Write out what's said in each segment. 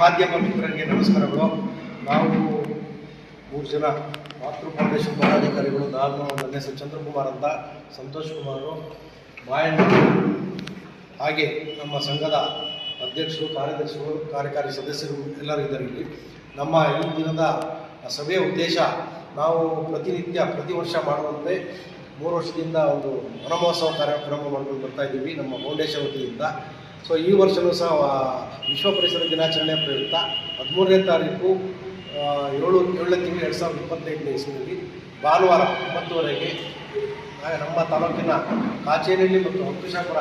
ಮಾಧ್ಯಮ ಮಿತ್ರರಿಗೆ ನಮಸ್ಕಾರಗಳು. ನಾವು ಮೂರು ಜನ ಮಾತೃ ಫೌಂಡೇಶನ್ ಪದಾಧಿಕಾರಿಗಳು, ನಾನು, ನನ್ನ ಹೆಸರು ಚಂದ್ರಕುಮಾರ್ ಅಂತ, ಸಂತೋಷ್ ಕುಮಾರು, ಮಾಯಣ್ಣ, ಹಾಗೆ ನಮ್ಮ ಸಂಘದ ಅಧ್ಯಕ್ಷರು, ಕಾರ್ಯದರ್ಶಿಗಳು, ಕಾರ್ಯಕಾರಿ ಸದಸ್ಯರು ಎಲ್ಲರೂ ಇದ್ದಾರೆ ಇಲ್ಲಿ. ನಮ್ಮ ಈ ದಿನದ ಸಭೆಯ ಉದ್ದೇಶ, ನಾವು ಪ್ರತಿನಿತ್ಯ, ಪ್ರತಿ ವರ್ಷ ಮಾಡುವಂತೆ ಮೂರು ವರ್ಷದಿಂದ ಒಂದು ವನಮಹೋತ್ಸವ ಕಾರ್ಯಕ್ರಮ ಮಾಡ್ಕೊಂಡು ಬರ್ತಾ ಇದ್ದೀವಿ ನಮ್ಮ ಫೌಂಡೇಶನ್ ವತಿಯಿಂದ. ಸೊ ಈ ವರ್ಷವೂ ಸಹ ವಿಶ್ವ ಪರಿಸರ ದಿನಾಚರಣೆ ಪ್ರಯುಕ್ತ ಹದಿಮೂರನೇ ತಾರೀಕು ಏಳು, ಏಳನೇ ತಿಂಗಳು ಎರಡು ಸಾವಿರದ ಇಪ್ಪತ್ತೈದನೇ ಇಸ್ವಿನಲ್ಲಿ ಭಾನುವಾರ ಒಂಬತ್ತುವರೆಗೆ ನಮ್ಮ ತಾಲೂಕಿನ ಕಾಚೇರಿಯಲ್ಲಿ ಮತ್ತು ಅಂಕುಶಾಪುರ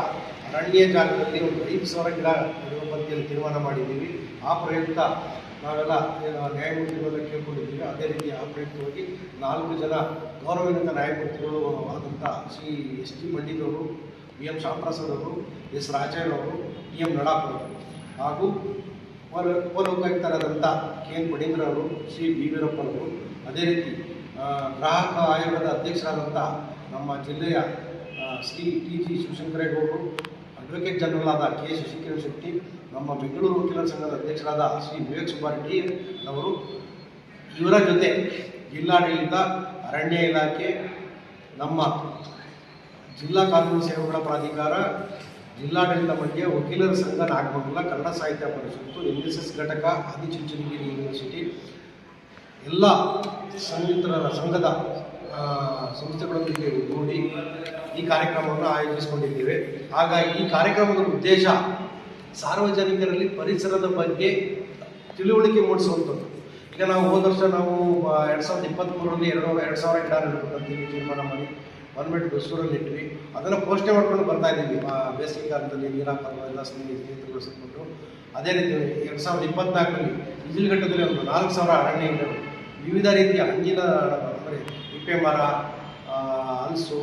ಅರಣ್ಯ ಜಾಗದಲ್ಲಿ ಒಂದು ಐದು ಸಾವಿರ ಗಿಡ ನೆಡುವ ಬಗ್ಗೆಯಲ್ಲಿ ತೀರ್ಮಾನ ಮಾಡಿದ್ದೀವಿ. ಆ ಪ್ರಯುಕ್ತ ನಾವೆಲ್ಲ ನ್ಯಾಯಮೂರ್ತಿಗಳನ್ನು ಕೇಳ್ಕೊಂಡಿದ್ದೀವಿ. ಅದೇ ರೀತಿ ಆ ಪ್ರಯುಕ್ತವಾಗಿ ನಾಲ್ಕು ಜನ ಗೌರವದಿಂದ ನ್ಯಾಯಮೂರ್ತಿಗಳು ಆದಂಥ ಶ್ರೀ ಎಸ್ ಟಿ ಪಂಡಿತವರು ಬಿ ಎಂ ಶ್ಯಾಮಪ್ರಸಾದ್ ಅವರು ಎಸ್ ರಾಜಯ್ಯನವರು ಇ ಎಂ ನಡಾಪುರ ಹಾಗೂ ಉಪ ಉಪಲೋಕಾಯುಕ್ತರಾದಂಥ ಕೆ ಎನ್ ಅವರು ಬಿ ವೀರಪ್ಪನವರು. ಅದೇ ರೀತಿ ಗ್ರಾಹಕ ಆಯೋಗದ ಅಧ್ಯಕ್ಷರಾದಂಥ ನಮ್ಮ ಜಿಲ್ಲೆಯ ಶ್ರೀ ಟಿ ಜಿ ಶಿವಶಂಕರೇಗೌಡರು ಅಡ್ವೊಕೇಟ್ ಜನರಲ್ ಆದ ಕೆ ಶಶಿಕಿರಣ್ ಶೆಟ್ಟಿ, ನಮ್ಮ ಬೆಂಗಳೂರು ವಕೀಲರ ಸಂಘದ ಅಧ್ಯಕ್ಷರಾದ ಶ್ರೀ ವಿವೇಕ್ ಸುಬ್ಬಾರೆಡ್ಡಿ ಅವರು ಇವರ ಜೊತೆ ಜಿಲ್ಲಾಡಳಿತ, ಅರಣ್ಯ ಇಲಾಖೆ, ನಮ್ಮ ಜಿಲ್ಲಾ ಕಾನೂನು ಸೇವೆಗಳ ಪ್ರಾಧಿಕಾರ ಜಿಲ್ಲಾಡಳಿತ ಮಂಡ್ಯ ವಕೀಲರ ಸಂಘ ನಾಗಮಂಗಲ ಕನ್ನಡ ಸಾಹಿತ್ಯ ಪರಿಷತ್ತು, ಎನ್ ಎಸ್ ಎಸ್ ಘಟಕ, ಆದಿಚುಂಚನಗಿರಿ ಯೂನಿವರ್ಸಿಟಿ ಎಲ್ಲ ಸಂಯುಕ್ತರ ಸಂಘದ ಸಂಸ್ಥೆಗಳೊಂದಿಗೆ ಕೂಡಿ ಈ ಕಾರ್ಯಕ್ರಮವನ್ನು ಆಯೋಜಿಸಿಕೊಂಡಿದ್ದೇವೆ. ಹಾಗಾಗಿ ಈ ಕಾರ್ಯಕ್ರಮದ ಉದ್ದೇಶ ಸಾರ್ವಜನಿಕರಲ್ಲಿ ಪರಿಸರದ ಬಗ್ಗೆ ತಿಳುವಳಿಕೆ ಮೂಡಿಸುವಂಥದ್ದು. ಈಗ ನಾವು ಹೋದ ವರ್ಷ ನಾವು ಎರಡು ಸಾವಿರದ ಇಪ್ಪತ್ತ್ಮೂರರಲ್ಲಿ ಎರಡು ಎರಡು ಸಾವಿರ ಗಿಡ ನೆಡಬೇಕಂತೀವಿ ತೀರ್ಮಾನ ಮಾಡಿ ಬಂದ್ಬಿಟ್ಟು ಬಸ್ಗಳಲ್ಲಿ ಇಟ್ವಿ. ಅದನ್ನು ಪೋಷಣೆ ಮಾಡ್ಕೊಂಡು ಬರ್ತಾ ಇದ್ದೀವಿ. ಬೇಸಿಗೆ ಕಾಲದಲ್ಲಿ ನೀರು ಹಾಕೋದು ಎಲ್ಲ ಸ್ನೇಹಿತರು ಸೇರಿಕೊಂಡು ಅದೇ ರೀತಿ ಎರಡು ಸಾವಿರದ ಇಪ್ಪತ್ನಾಲ್ಕರಲ್ಲಿ ಇಜಿಲ್ಘಟ್ಟದಲ್ಲಿ ಒಂದು ನಾಲ್ಕು ಸಾವಿರ ಅರಣ್ಯ ಗಿಡಗಳು ವಿವಿಧ ರೀತಿಯ ಹಣ್ಣಿನ ಅಂದರೆ ಇಪ್ಪೆ ಮರ ಹಲಸು,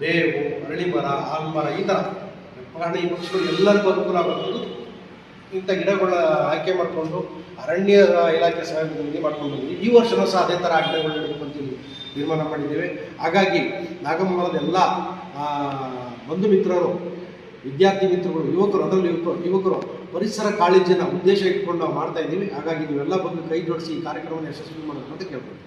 ಬೇವು ಅರಳಿ ಮರ ಆಲ್ಮರ ಈ ಥರ ಪ್ರಾಣಿ ಪಕ್ಷಿಗಳು ಎಲ್ಲರಿಗೂ ಅನುಕೂಲ ಆಗೋದು. ಇಂಥ ಗಿಡಗಳ ಆಯ್ಕೆ ಮಾಡಿಕೊಂಡು ಅರಣ್ಯ ಇಲಾಖೆ ಸಹಾಯದಲ್ಲಿ ಮಾಡ್ಕೊಂಡು ಬಂದ್ವಿ. ಈ ವರ್ಷನೂ ಸಹ ಅದೇ ಥರ ಗಿಡಗಳು ನೆಡಬೇಕು ಅಂತೇಳಿ ತೀರ್ಮಾನ ಮಾಡಿದ್ದೇವೆ. ಹಾಗಾಗಿ ನಾಗಮಂಗಲದ ಎಲ್ಲ ಬಂಧು ಮಿತ್ರರು, ವಿದ್ಯಾರ್ಥಿ ಮಿತ್ರಗಳು, ಯುವಕರು, ಅದರಲ್ಲಿ ಯುವಕರು ಪರಿಸರ ಕಾಳಜಿಯನ್ನು ಉದ್ದೇಶ ಇಟ್ಕೊಂಡು ನಾವು ಮಾಡ್ತಾ ಇದ್ದೀವಿ. ಹಾಗಾಗಿ ನೀವೆಲ್ಲ ಬಂದು ಕೈ ಜೋಡಿಸಿ ಈ ಕಾರ್ಯಕ್ರಮವನ್ನು ಯಶಸ್ವಿ ಮಾಡೋದು ಅಂತ ಕೇಳ್ಬೋದು